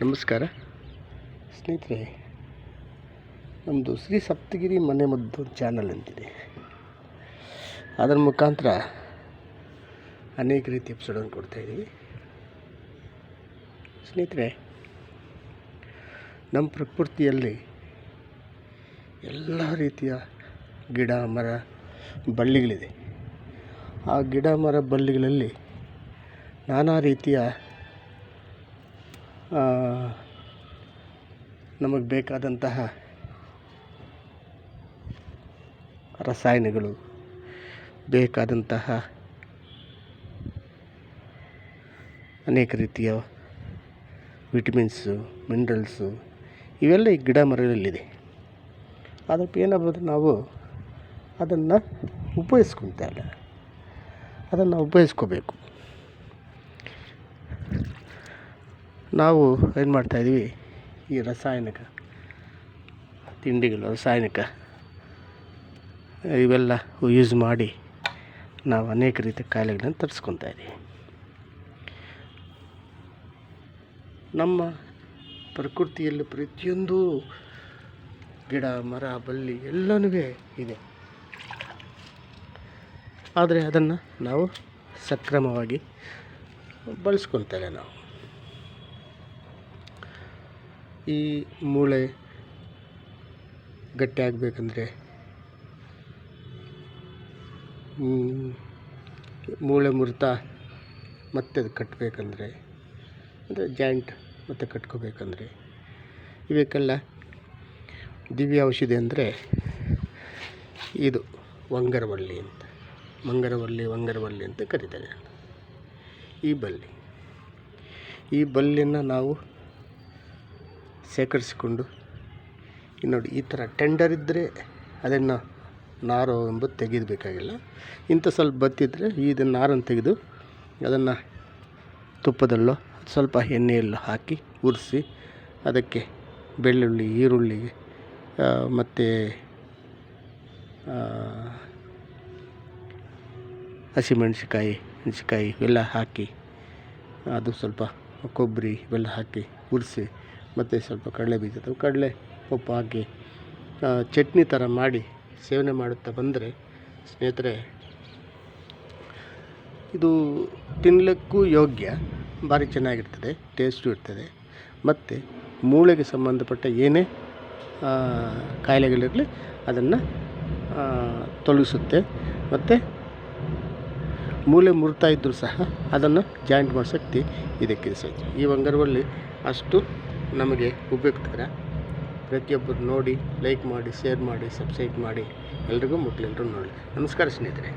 ನಮಸ್ಕಾರ. ಸ್ನೇಹಿತರೆ ನಮ್ಮದು ಶ್ರೀ ಸಪ್ತಗಿರಿ ಮನೆ ಮದ್ದು ಚಾನಲ್ ಅಂತಿದೆ. ಅದರ ಮುಖಾಂತರ ಅನೇಕ ರೀತಿ ಎಪಿಸೋಡನ್ನು ಕೊಡ್ತಾಯಿದ್ದೀವಿ ಸ್ನೇಹಿತರೆ, ನಮ್ಮ ಪ್ರಕೃತಿಯಲ್ಲಿ ಎಲ್ಲ ರೀತಿಯ ಗಿಡ, ಮರ, ಬಳ್ಳಿಗಳಿದೆ. ಆ ಗಿಡ, ಮರ, ಬಳ್ಳಿಗಳಲ್ಲಿ ನಾನಾ ರೀತಿಯ ನಮಗೆ ಬೇಕಾದಂತಹ ರಸಾಯನಗಳು, ಬೇಕಾದಂತಹ ಅನೇಕ ರೀತಿಯ ವಿಟಮಿನ್ಸು, ಮಿನರಲ್ಸು, ಇವೆಲ್ಲ ಈ ಗಿಡ ಮರಗಳಲ್ಲಿದೆ ಅದಕ್ಕೆ ಏನಾಗ್ಬೋದು ನಾವು ಅದನ್ನು ಉಪಯೋಗಿಸ್ಕೊತಾ ಇಲ್ಲ. ಅದನ್ನು ಉಪಯೋಗಿಸ್ಕೋಬೇಕು. ನಾವು ಏನು ಮಾಡ್ತಾಯಿದ್ದೀವಿ ಈ ರಾಸಾಯನಿಕ ತಿಂಡಿಗಳು, ರಾಸಾಯನಿಕ ಇವೆಲ್ಲ ಯೂಸ್ ಮಾಡಿ ನಾವು ಅನೇಕ ರೀತಿಯ ಕಾಯಿಲೆಗಳನ್ನು ತರಿಸ್ಕೊತಾ ಇದ್ದೀವಿ ನಮ್ಮ ಪ್ರಕೃತಿಯಲ್ಲಿ ಪ್ರತಿಯೊಂದು ಗಿಡ, ಮರ, ಬಳ್ಳಿ ಎಲ್ಲನೂ ಇದೆ. ಆದರೆ ಅದನ್ನು ನಾವು ಸಕ್ರಮವಾಗಿ ಬಳಸ್ಕೊತೇವೆ ನಾವು. ಈ ಮೂಳೆ ಗಟ್ಟಿ ಆಗಬೇಕಂದ್ರೆ ಮೂಳೆ ಮುರಿತ ಮತ್ತೆ ಅದು ಕಟ್ಟಬೇಕಂದ್ರೆ ಅಂದರೆ ಜಾಯಿಂಟ್ ಮತ್ತೆ ಕಟ್ಕೋಬೇಕಂದ್ರೆ, ಇವಕ್ಕೆಲ್ಲ ದಿವ್ಯ ಔಷಧಿ ಅಂದರೆ ಇದು ವಂಗರವಳ್ಳಿ ಅಂತ. ಮಂಗರವಳ್ಳಿ ವಂಗರವಳ್ಳಿ ಅಂತ ಕರೀತಾರೆ. ಈ ಬಳ್ಳಿ ಈ ಬಳ್ಳಿನ ನಾವು ಸೇಕರಿಸಿಕೊಂಡು ಇನ್ನು ನೋಡಿ, ಈ ಥರ ಟೆಂಡರ್ ಇದ್ದರೆ ಅದನ್ನು ನಾರು ಎಂಬುದು ತೆಗೆದಬೇಕಾಗಿಲ್ಲ. ಇಂಥ ಸ್ವಲ್ಪ ಬತ್ತಿದ್ರೆ ಇದನ್ನು ನಾರನ್ನು ತೆಗೆದು ಅದನ್ನು ತುಪ್ಪದಲ್ಲೋ ಸ್ವಲ್ಪ ಎಣ್ಣೆಯಲ್ಲೋ ಹಾಕಿ ಉರಿಸಿ ಅದಕ್ಕೆ ಬೆಳ್ಳುಳ್ಳಿ, ಈರುಳ್ಳಿ ಮತ್ತು ಹಸಿಮೆಣ್ಸಿಕಾಯಿ ಮೆಣ್ಸಿಕಾಯಿ ಇವೆಲ್ಲ ಹಾಕಿ, ಅದು ಸ್ವಲ್ಪ ಕೊಬ್ಬರಿ ಇವೆಲ್ಲ ಹಾಕಿ ಉರಿಸಿ ಮತ್ತು ಸ್ವಲ್ಪ ಕಡಲೆ ಬೀಜ ಅಥವಾ ಕಡಲೆ ಪಪ್ಪು ಹಾಕಿ ಚಟ್ನಿ ಥರ ಮಾಡಿ ಸೇವನೆ ಮಾಡುತ್ತಾ ಬಂದರೆ ಸ್ನೇಹಿತರೆ, ಇದು ತಿನ್ನಲಿಕ್ಕೂ ಯೋಗ್ಯ, ಭಾರಿ ಚೆನ್ನಾಗಿರ್ತದೆ ಟೇಸ್ಟು ಇರ್ತದೆ. ಮತ್ತು ಮೂಳೆಗೆ ಸಂಬಂಧಪಟ್ಟ ಏನೇ ಕಾಯಿಲೆಗಳಿರಲಿ ಅದನ್ನು ತೊಲಗಿಸುತ್ತೆ. ಮತ್ತು ಮೂಳೆ ಮುರಿತಾ ಇದ್ದರೂ ಸಹ ಅದನ್ನು ಜಾಯಿಂಟ್ ಮಾಡೋ ಶಕ್ತಿ ಇದಕ್ಕೆ ಸಹ ಈ ಬಂಗಾರವಲ್ಲಿ ಅಷ್ಟು ನಮಗೆ ಉಪಯುಕ್ತಕರ. ಪ್ರತಿಯೊಬ್ಬರು ನೋಡಿ ಲೈಕ್ ಮಾಡಿ ಶೇರ್ ಮಾಡಿ ಸಬ್ಸ್ಕ್ರೈಬ್ ಮಾಡಿ. ಎಲ್ರಿಗೂ ಮಕ್ಕಳೆಲ್ಲರೂ ನೋಡಿ. ನಮಸ್ಕಾರ ಸ್ನೇಹಿತರೆ.